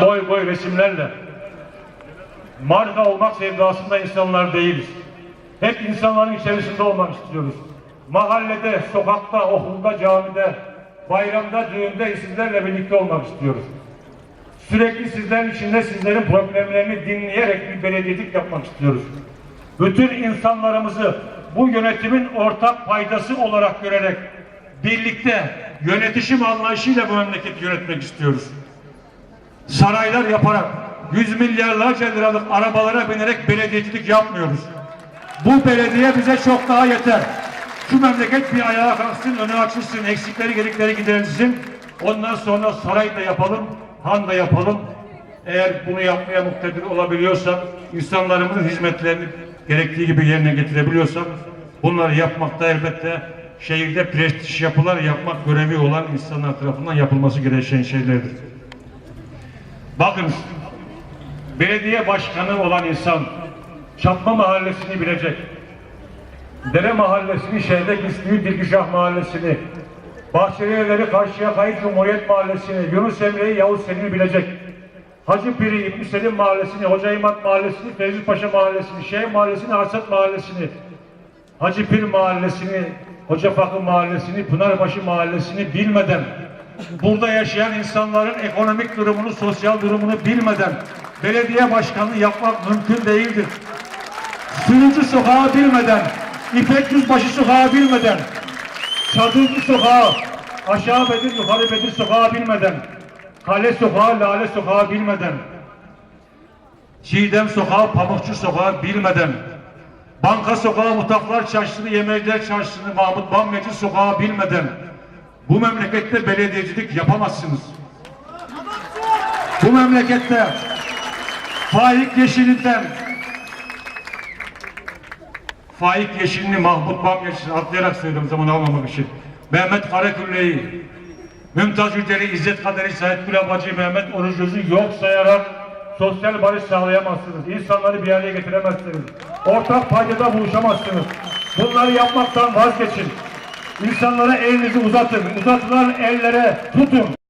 boy boy resimlerle marka olmak sevdasında insanlar değiliz. Hep insanların içerisinde olmak istiyoruz. Mahallede, sokakta, okulda, camide, bayramda, düğünde sizlerle birlikte olmak istiyoruz. Sürekli sizlerin içinde sizlerin problemlerini dinleyerek bir belediyecilik yapmak istiyoruz. Bütün insanlarımızı bu yönetimin ortak paydası olarak görerek birlikte yönetişim anlayışıyla bu memleketi yönetmek istiyoruz saraylar yaparak yüz milyarlarca liralık arabalara binerek belediyecilik yapmıyoruz. Bu belediye bize çok daha yeter. Şu memleket bir ayağa kalksın, önü açılsın, eksikleri gedikleri giderilsin. Ondan sonra saray da yapalım, han da yapalım. Eğer bunu yapmaya muktedir olabiliyorsak, insanlarımızın hizmetlerini gerektiği gibi yerine getirebiliyorsak, bunları yapmakta elbette şehirde prestij yapılar yapmak görevi olan insanlar tarafından yapılması gereken şeylerdir. Bakın belediye başkanı olan insan Çatma mahallesini bilecek. Dere mahallesini, Şehrdek İsmi Dilgüşah mahallesini, Bahçeli Evleri Karşıyakayı Cumhuriyet mahallesini, Yunus Emre'yi Yavuz Selim'i bilecek. Hacı Piri İbn Selim mahallesini, Hoca İmad mahallesini, Fevzi Paşa mahallesini, Şeyh mahallesini, Hasat mahallesini, Hacı Pir mahallesini, Hoca Fakı mahallesini, Pınarbaşı mahallesini bilmeden, burada yaşayan insanların ekonomik durumunu, sosyal durumunu bilmeden belediye başkanlığı yapmak mümkün değildir. Sürücü sokağı bilmeden, İpek Yüzbaşı sokağı bilmeden, Çadırcı sokağı, aşağı Bedir, yukarı Bedir sokağı bilmeden, Kale sokağı, Lale sokağı bilmeden, Çiğdem sokağı, Pamukçu sokağı bilmeden, Banka sokağı, Mutaflar çarşısını, Yemekler çarşısını, Mahmut Bamyacı sokağı bilmeden bu memlekette belediyecilik yapamazsınız. Bu memlekette Faik Yeşil'inden Faik Yeşil'ini Mahmut Bamyacı'nı atlayarak söylüyorum zaman almamak için. Mehmet Karakülle'yi, Mümtaz Yücel'i, İzzet Kader'i, Sait Gülabacı, Mehmet Oruç Göz'ü yok sayarak sosyal barış sağlayamazsınız. İnsanları bir araya getiremezsiniz. Ortak paydada buluşamazsınız. Bunları yapmaktan vazgeçin. İnsanlara elinizi uzatın. Uzatılan ellere tutun.